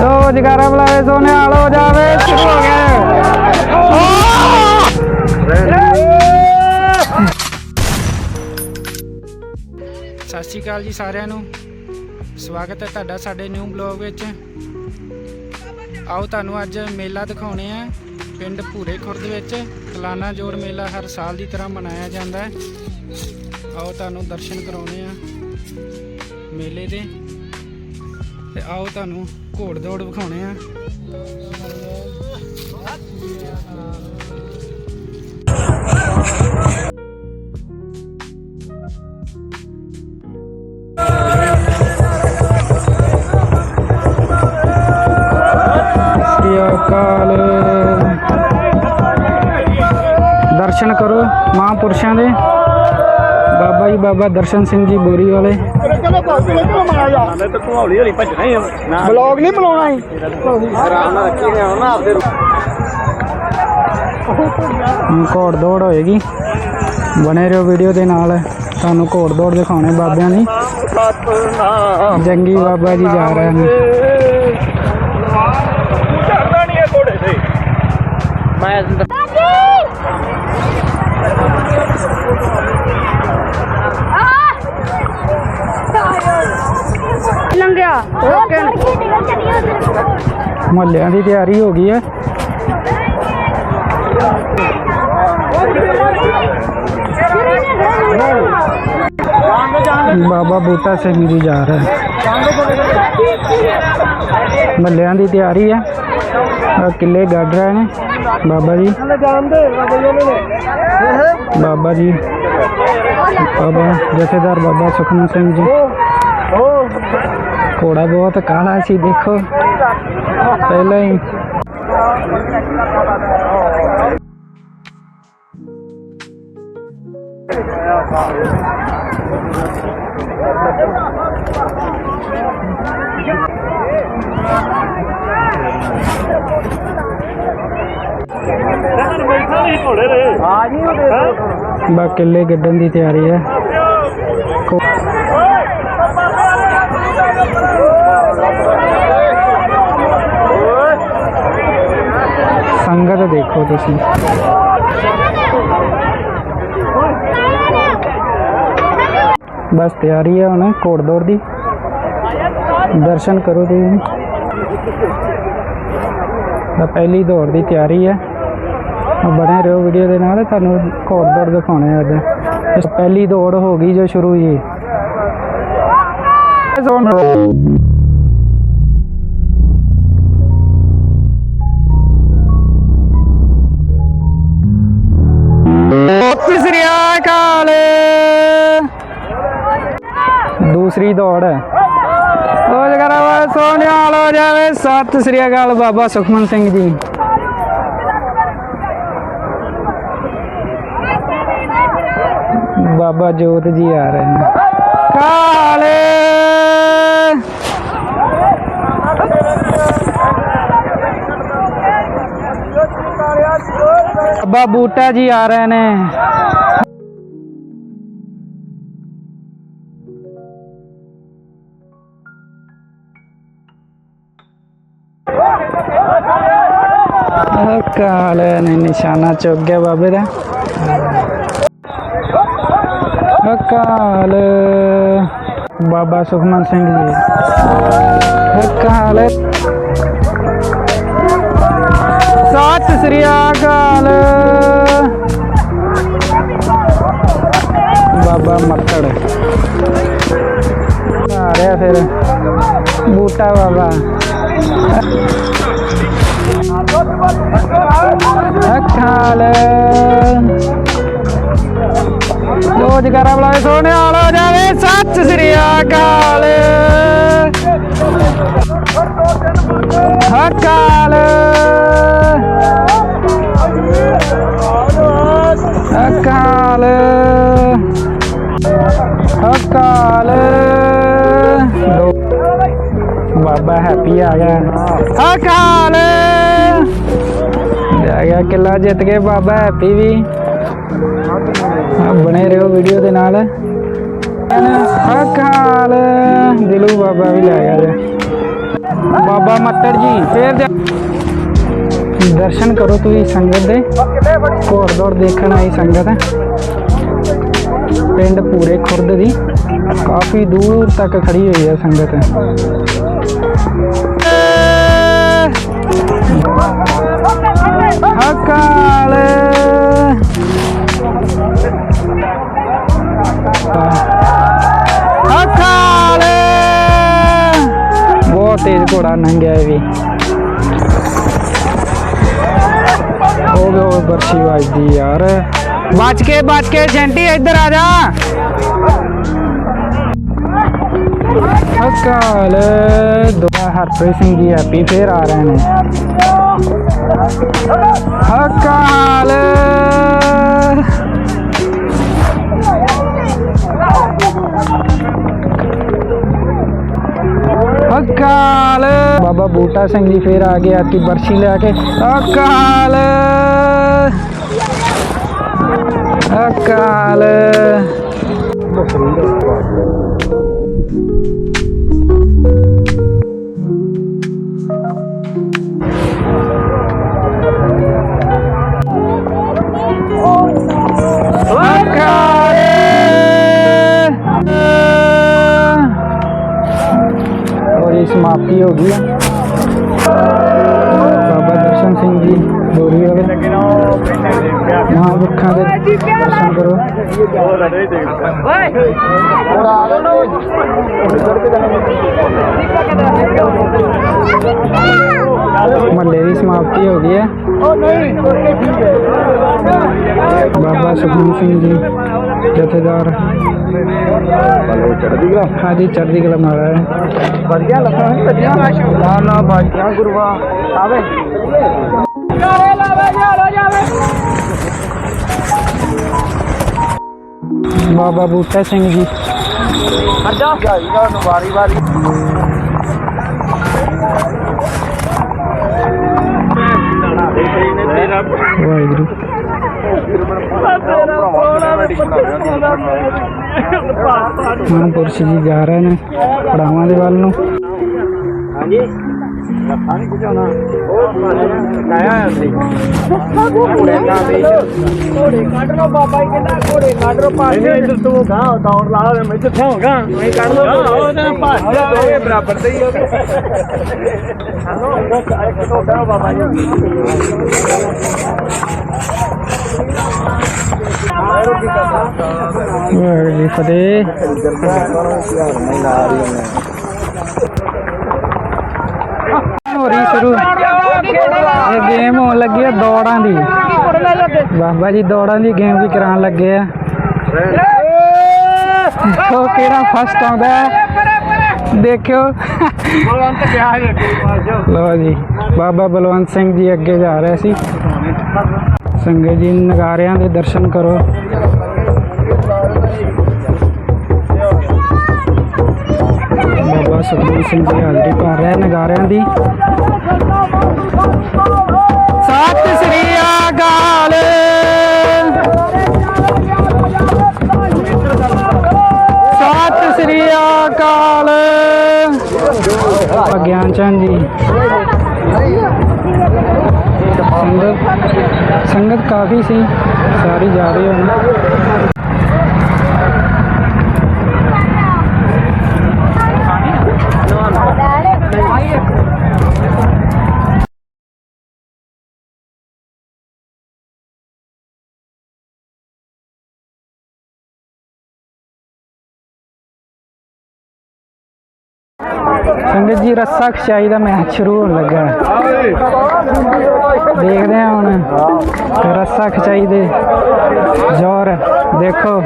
ਲੋ ਜਗਾਰਾ ਬੁਲਾਵੇ ਸੋਨੇ ਆਲੋ ਜਾਵੇ, ਸ਼ੁਰੂ ਹੋ ਗਿਆ। ਸਤਿ ਸ਼੍ਰੀ ਅਕਾਲ ਜੀ ਸਾਰਿਆਂ ਨੂੰ। ਸਵਾਗਤ ਹੈ ਤੁਹਾਡਾ ਸਾਡੇ ਨਿਊ ਬਲੌਗ ਵਿੱਚ। ਆਓ ਤੁਹਾਨੂੰ ਅੱਜ ਮੇਲਾ ਦਿਖਾਉਣੇ ਆ, ਪਿੰਡ ਭੂਰੇ ਖੁਰਦ ਵਿੱਚ। ਕਲਾਨਾ ਜੋੜ ਮੇਲਾ ਹਰ ਸਾਲ ਦੀ ਤਰ੍ਹਾਂ ਮਨਾਇਆ ਜਾਂਦਾ ਹੈ। ਆਓ ਤੁਹਾਨੂੰ ਦਰਸ਼ਨ ਕਰਾਉਣੇ ਆ ਮੇਲੇ ਦੇ। ਤੇ ਆਓ ਤੁਹਾਨੂੰ ਘੋੜ ਦੌੜ ਵਿਖਾਉਣੇ ਆ। ਸ੍ਰੀ ਦਰਸ਼ਨ ਕਰੋ ਮਹਾਂਪੁਰਸ਼ਾਂ ਦੇ। ਬਾਬਾ ਜੀ, ਬਾਬਾ ਦਰਸ਼ਨ ਸਿੰਘ ਜੀ ਬੋਰੀ ਵਾਲੇ। ਹੌਲੀ ਹੌਲੀ ਭੱਜਣਾ ਹੀ ਨਾ। ਬਲੌਗ ਨਹੀਂ ਬਣਾਉਣਾ ਹੀ ਆਰਾਮ ਨਾਲ ਰੱਖੀ ਨੇ ਨਾ ਆਪਦੇ ਘੋੜ ਦੌੜ ਹੋਏਗੀ। ਬਣੇ ਰਹੋ ਵੀਡੀਓ ਦੇ ਨਾਲ। ਤੁਹਾਨੂੰ ਘੋੜ ਦੌੜ ਦਿਖਾਉਣੇ ਬਾਬਿਆਂ ਦੀ। ਸਤਨਾਮ। ਜੰਗੀ ਬਾਬਾ ਜੀ ਜਾ ਰਹੇ ਨੇ। ਚੜਦਾ ਨਹੀਂ ਇਹ ਘੋੜੇ ਤੇ। ਮੈਂ ਲੰਘਿਆ। ਓਕੇ। ਮੁਹੱਲਿਆਂ ਦੀ ਤਿਆਰੀ ਹੋ ਗਈ ਹੈ। ਬਾਬਾ ਬੂਟਾ ਸਿੰਘ ਜੀ ਜਾ ਰਹੇ ਮਹੱਲਿਆਂ ਦੀ ਤਿਆਰੀ ਹੈ। ਕਿੱਲੇ ਗੱਡ ਰਹੇ ਨੇ। ਬਾਬਾ ਜੀ। ਬਾਬਾ ਜੀ। ਬਾਬਾ ਜਥੇਦਾਰ ਬਾਬਾ ਸੁਖਮਨ ਸਿੰਘ ਜੀ। ਘੋੜਾ ਬਹੁਤ ਕਾਲਾ ਸੀ ਦੇਖੋ। ਪਹਿਲਾਂ ਹੀ। ਬਾ ਕਿੱਲੇ ਗੱਡਣ ਦੀ ਤਿਆਰੀ ਹੈ। ਸੰਗਤ ਦੇਖੋ ਤੁਸੀਂ। ਬਸ ਤਿਆਰੀ ਹੈ ਹੁਣ ਘੋੜ ਦੀ। ਦਰਸ਼ਨ ਕਰੋ ਤੁਸੀਂ। ਤਾਂ ਪਹਿਲੀ ਦੌੜ ਦੀ ਤਿਆਰੀ ਹੈ ਬਣੇ ਰਹੋ ਵੀਡੀਓ ਦੇ ਨਾਲ, ਤੁਹਾਨੂੰ ਘੋੜ ਦੌੜ ਦਿਖਾਉਣੇ ਆ ਅੱਜ। ਪਹਿਲੀ ਦੌੜ ਹੋ ਗਈ ਜੋ ਸ਼ੁਰੂ ਜੀ ਸਤਿ ਦੂਸਰੀ ਦੌੜ ਹੈ। ਉਹ ਜਗਰਾ ਵਾ ਸੋਹਣਿਆਲ ਹੋ ਜਾਵੇ। ਸਤਿ ਸ੍ਰੀ ਅਕਾਲ ਬਾਬਾ ਸੁਖਮਨ ਸਿੰਘ ਜੀ। ਬਾਬਾ ਜੋਤ ਜੀ ਆ ਰਹੇ ਨੇ। ਕਾਲੇ! ਬਾਬਾ ਬੂਟਾ ਜੀ ਆ ਰਹੇ ਨੇ। ਆਹ ਕਾਲੇ ਨੇ ਨਿਸ਼ਾਨਾ ਚੁੱਕ ਗਿਆ ਬਾਬੇ ਦਾ ਅਕਾਲ ਬਾਬਾ ਸੁਖਮਨ ਸਿੰਘ ਜੀ ਅਕਾਲ ਸਤਿ ਸ੍ਰੀ ਅਕਾਲ ਬਾਬਾ ਮੱਕੜ ਆ ਰਿਹਾ ਫਿਰ ਬੂਟਾ ਅਖਾਲ। ਅਕਾਲ ਲੋ ਜਗਾਰਾ ਬੁਲਾਵੇ ਸੋਹਣੇ ਆਲੋ ਜਾਵੇ ਸਤਿ ਸ੍ਰੀ ਅਕਾਲ। ਅਕਾਲ ਅਕਾਲ ਅਕਾਲ ਬਾਬਾ ਹੈਪੀ ਆ ਗਿਆ। ਅਕਾਲ ਗਿਆ ਕਿੱਲਾ ਜਿੱਤ ਗਏ ਬਾਬਾ ਹੈਪੀ ਵੀ। ਬਣੇ ਰਹੋ ਵੀਡੀਓ ਦੇ ਨਾਲ। ਹਕਾਲ ਦਿਲੂ ਬਾਬਾ ਵੀ ਲੈ ਗਿਆ ਜੀ। ਬਾਬਾ ਮੱਤੜ ਜੀ, ਫੇਰ ਦਰਸ਼ਨ ਕਰੋ ਤੁਸੀਂ ਸੰਗਤ ਦੇ। ਘੋੜ ਦੌੜ ਦੇਖਣ ਆਈ ਸੰਗਤ। ਹੈ ਪਿੰਡ ਪੂਰੇ ਖੁਰਦ ਦੀ। ਕਾਫੀ ਦੂਰ ਤੱਕ ਖੜੀ ਹੋਈ ਹੈ ਸੰਗਤ। ਬਹੁਤ ਤੇਜ਼ ਘੋੜਾ ਨੰਗਿਆ ਇਹ ਵੀ ਹੋ ਗਿਆ ਉਹ ਬਰਸ਼ੀ ਵੱਜਦੀ ਯਾਰ ਬਚ ਕੇ ਬਚ ਕੇ ਜੈਂਟੀ ਇੱਧਰ ਆ ਜਾ ਹਕਾਲ ਦੁਆ ਹਰਪ੍ਰੀਤ ਸਿੰਘ ਜੀ ਅਕਾਲ। ਬਾਬਾ ਬੂਟਾ ਸਿੰਘ ਜੀ ਫੇਰ ਆ ਗਿਆ ਕਿ ਬਰਸ਼ੀ ਲੈ ਕੇ। ਅਕਾਲ। ਅਕਾਲ। ਸਮਾਪਤੀ ਹੋ ਗਈ ਹੈ ਬਾਬਾ ਦਰਸ਼ਨ ਸਿੰਘ ਜੀ ਬੋਰੀ ਵਾਲੇ ਮਹਾਂਪੁਰਖਾਂ ਦੇ ਦਰਸ਼ਨ ਕਰੋ। ਮਹੱਲੇ ਦੀ ਸਮਾਪਤੀ ਹੋ ਗਈ ਹੈ ਬਾਬਾ ਸੁਖਮਨ ਸਿੰਘ ਜੀ। ਜਥੇਦਾਰ ਹਾਂਜੀ ਚੜ੍ਹਦੀ ਕਲਾ ਮਹਾਰਾਜ ਵਧੀਆ ਲੱਗਾ ਨਹੀਂ ਵੱਜਿਆ ਨਾ ਨਾ ਬਾਜੀਆਂ ਗੁਰੂਆ ਆਵੇ ਬਾਬਾ ਬੂਟਾ ਸਿੰਘ ਜੀ ਅੱਜਾ ਜਾਈਗਾ ਨੂੰ ਵਾਹਿਗੁਰੂ ਮਹਾਂਪੁਰਸ਼ ਜੀ ਜਾ ਰਹੇ ਨੇ ਪੜਾਵਾਂ ਦੇ ਵੱਲ ਨੂੰ। ਹਾਂਜੀ। ਲੱਖਾਂ ਨਹੀਂ ਪੁਜਾਉਣਾ ਉਹ ਕਾਇਆ ਸੀ। ਘੋੜੇ ਦਾ ਵੀ। ਘੋੜੇ ਕੱਢ ਲੋ ਬਾਬਾ ਜੀ ਕਹਿੰਦਾ ਘੋੜੇ ਕੱਢ ਲੋ ਪਾਸੇ ਨਹੀਂ ਇੱਧਰ ਤੂੰ ਗਾਂ ਦੌੜ ਲਾ ਦੇ ਮੈਂ ਕਿੱਥੇ ਹੋਗਾ ਮੈਂ ਕੱਢ ਲੋ ਉਹ ਤੇ ਭੱਜ ਜਾ ਦੋਵੇਂ ਬਰਾਬਰ ਤੇ ਹੀ ਹੋ ਗਏ ਸਾਨੂੰ ਇੱਕ ਤੁਹਾਡਾ ਬਾਬਾ ਜੀ। ਵਾਹਿਗੁਰੂ ਜੀ ਫਤਿਹ ਹੋ ਰਹੀ ਸ਼ੁਰੂ ਇਹ ਗੇਮ ਹੋਣ ਲੱਗੀ ਹੈ ਦੌੜਾਂ ਦੀ। ਬਾਬਾ ਜੀ ਦੌੜਾਂ ਦੀ ਗੇਮ ਵੀ ਕਰਾਉਣ ਲੱਗੇ ਆ। ਦੇਖੋ ਕਿਹੜਾ ਫਸਟ ਆਉਂਦਾ ਦੇਖਿਓ। ਬਲਵੰਤ ਗਿਆ ਹੈ ਲਓ ਜੀ ਬਾਬਾ ਬਲਵੰਤ ਸਿੰਘ ਜੀ ਅੱਗੇ ਜਾ ਰਹੇ ਸੀ। ਸੰਗਤ ਜੀ, ਨਗਾਰਿਆਂ ਦੇ ਦਰਸ਼ਨ ਕਰੋ। ਬਾਬਾ ਸੁਖਮਨ ਸਿੰਘ ਜੀ ਹਾਜ਼ਰੀ ਭਰ ਰਹੇ ਨਗਾਰਿਆਂ ਦੀ। ਸਤਿ ਸ੍ਰੀ ਅਕਾਲ। ਸਤਿ ਸ੍ਰੀ ਅਕਾਲ। ਅਗਿਆਨ ਚੰਦ ਜੀ। ਸੰਗਤ ਸੰਗਤ ਕਾਫੀ ਸੀ ਸਾਰੀ ਜਾ ਰਹੀ ਹੁਣ। ਸੰਗਤ ਜੀ ਰੱਸਾ ਖਿਚਾਈ ਦਾ ਮੈਚ ਸ਼ੁਰੂ ਹੋਣ ਲੱਗਾ। ਹੈ ਦੇਖਦੇ ਹਾਂ ਹੁਣ। ਰੱਸਾ ਖਿਚਾਈ ਦੇ ਜ਼ੋਰ ਦੇਖੋ।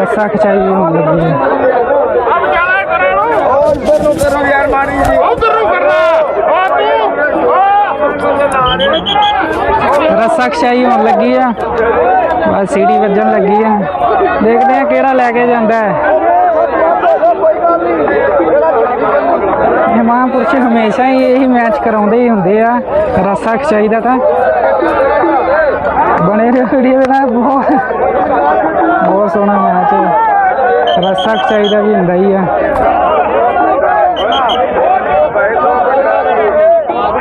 ਰੱਸਾ ਖਿਚਾਈ ਹੋਣ ਲੱਗੀ। ਹੈ ਉਧਰ ਨੂੰ। ਕਰੋ ਯਾਰ ਮਾਰੀ ਜੀ ਉਧਰ ਨੂੰ ਕਰਨਾ ਰੱਸਾ ਖਿਚਾਈ ਹੋਣ ਲੱਗੀ ਆ। ਬਸ ਸੀੜੀ ਵੱਜਣ ਲੱਗੀ ਆ। ਦੇਖਦੇ ਹਾਂ ਕਿਹੜਾ ਲੈ ਕੇ ਜਾਂਦਾ ਹੈ। ਇਹ ਮਹਾਂਪੁਰਸ਼ ਹਮੇਸ਼ਾ ਹੀ ਇਹੀ ਮੈਚ ਕਰਾਉਂਦੇ ਹੀ ਹੁੰਦੇ ਆ। ਰੱਸਾ ਖਿਚਾਈ ਦਾ ਤਾਂ। ਬਣੇ ਰਹੋ ਵੀਡੀਓ ਦੇ ਨਾਲ ਬਹੁਤ। ਬਹੁਤ ਸੋਹਣਾ ਮੈਚ ਰੱਸਾ ਦਾ ਵੀ ਹੁੰਦਾ ਹੀ ਆ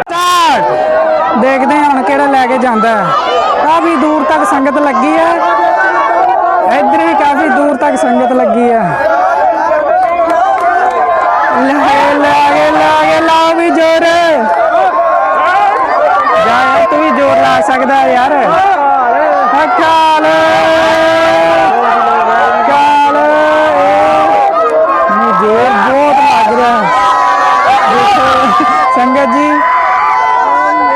ਸਟਾਰਟ ਦੇਖਦੇ ਹਾਂ ਹੁਣ ਕਿਹੜਾ ਹੈ। ਕਾਫੀ ਦੂਰ ਤੱਕ ਸੰਗਤ ਲੱਗੀ ਹੈ। ਇੱਧਰ ਵੀ ਕਾਫੀ ਦੂਰ ਤੱਕ ਸੰਗਤ ਲੱਗੀ ਹੈ। ਲਾਗੇ ਲਾਗੇ ਲਾਗੇ ਲਾ ਵੀ ਜ਼ੋਰ। ਜਾ ਵੀ ਜ਼ੋਰ ਲਾ ਸਕਦਾ ਯਾਰ ਅਕਾਲ ਕਾਲ ਨਹੀਂ ਜ਼ੋਰ ਬਹੁਤ ਲੱਗ ਰਿਹਾ ਦੇਖੋ ਸੰਗਤ ਜੀ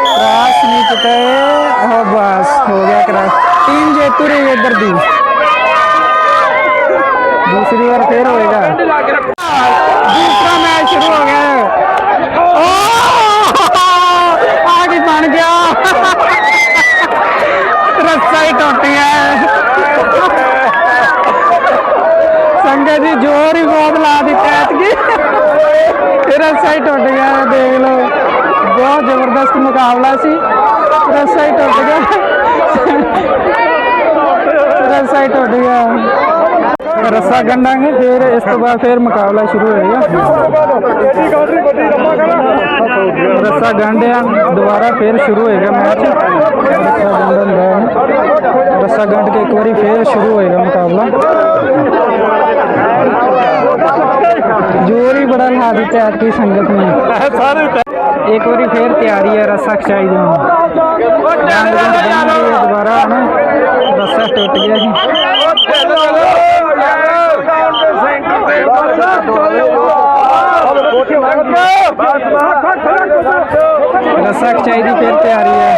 ਕ੍ਰਾਸ ਨਹੀਂ ਕੀਤਾ ਹੈ ਉਹ ਬਸ ਹੋ ਗਿਆ ਕ੍ਰਾਸ ਟੀਮ ਜੇਤੂ ਰਹੀ ਇੱਧਰ ਦੀ ਦੂਸਰੀ ਵਾਰ ਫੇਰ ਹੋਏਗਾ ਦੂਸਰਾ ਮੈਚ ਸ਼ੁਰੂ ਹੋ ਗਿਆ ਆ ਕੀ ਬਣ ਗਿਆ ਰੱਸਾ ਹੀ ਟੁੱਟ ਗਿਆ ਸੰਗਤ ਜੀ ਜ਼ੋਰ ਹੀ ਬਹੁਤ ਲਾ ਦਿੱਤਾ ਐਤਕੀ। ਰੱਸਾ ਹੀ ਟੁੱਟ ਗਿਆ, ਦੇਖ ਲਓ। ਬਹੁਤ ਜ਼ਬਰਦਸਤ ਮੁਕਾਬਲਾ ਸੀ। ਰਸਾ ਹੀ ਟੁੱਟ ਗਿਆ। ਰੱਸਾ ਹੀ ਟੁੱਟ ਗਿਆ। ਰੱਸਾ ਗੰਢਾਂਗੇ, ਫਿਰ ਇਸ ਤੋਂ ਬਾਅਦ ਫਿਰ ਮੁਕਾਬਲਾ ਸ਼ੁਰੂ ਹੋਏਗਾ ਰੱਸਾ ਗੰਢਿਆ, ਦੁਬਾਰਾ ਫਿਰ ਸ਼ੁਰੂ ਹੋਏਗਾ ਮੈਚ ਰੱਸਾ ਗੰਢਣ ਦਾ ਰੱਸਾ ਗੰਢ ਕੇ ਇੱਕ ਵਾਰੀ ਫਿਰ ਸ਼ੁਰੂ ਹੋਏਗਾ ਮੁਕਾਬਲਾ। ਜ਼ੋਰ ਹੀ ਬੜਾ ਲਾ ਦਿੱਤਾ ਐਤਕੀ ਸੰਗਤ ਨੇ। ਇੱਕ ਵਾਰੀ ਫੇਰ ਤਿਆਰੀ ਹੈ ਰੱਸਾ ਖਚਾਈ ਦੀ ਰੰਗ ਰੰਗ ਬੰਨ੍ਹਦੀ ਹੈ ਦੁਬਾਰਾ ਨਾ ਰੱਸਾ ਟੁੱਟ ਗਿਆ ਸੀ ਰੱਸਾ ਖਚਾਈ ਦੀ ਫੇਰ ਤਿਆਰੀ ਹੈ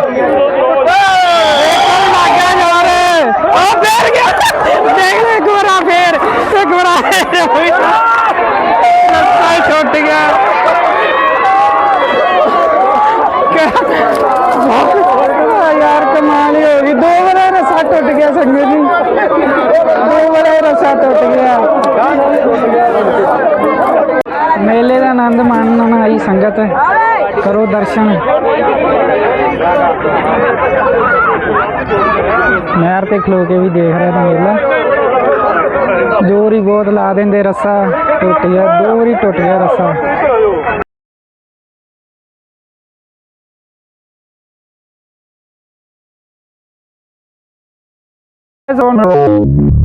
ਟੁੱਟ ਗਿਆ। ਯਾਰ, ਕਮਾਲ ਹੀ ਹੋ ਗਈ। ਦੋ ਵਾਰੇ ਰਸਾ ਟੁੱਟ ਗਿਆ ਸੰਗਤ ਜੀ। ਦੋ ਵਾਰੇ ਰਸਾ ਟੁੱਟ ਗਿਆ। ਮੇਲੇ ਦਾ ਆਨੰਦ ਮਾਣਨ ਆਈ ਸੰਗਤ ਕਰੋ ਦਰਸ਼ਨ। ਨਹਿਰ ਤੇ ਖਲੋ ਕੇ ਵੀ ਦੇਖ ਰਿਹਾ ਮੇਲਾ। ਜ਼ੋਰ ਹੀ ਬਹੁਤ ਲਾ ਦਿੰਦੇ ਰੱਸਾ ਟੁੱਟ ਗਿਆ ਦੋ ਹੀ ਟੁੱਟ ਗਿਆ ਰੱਸਾ। Zone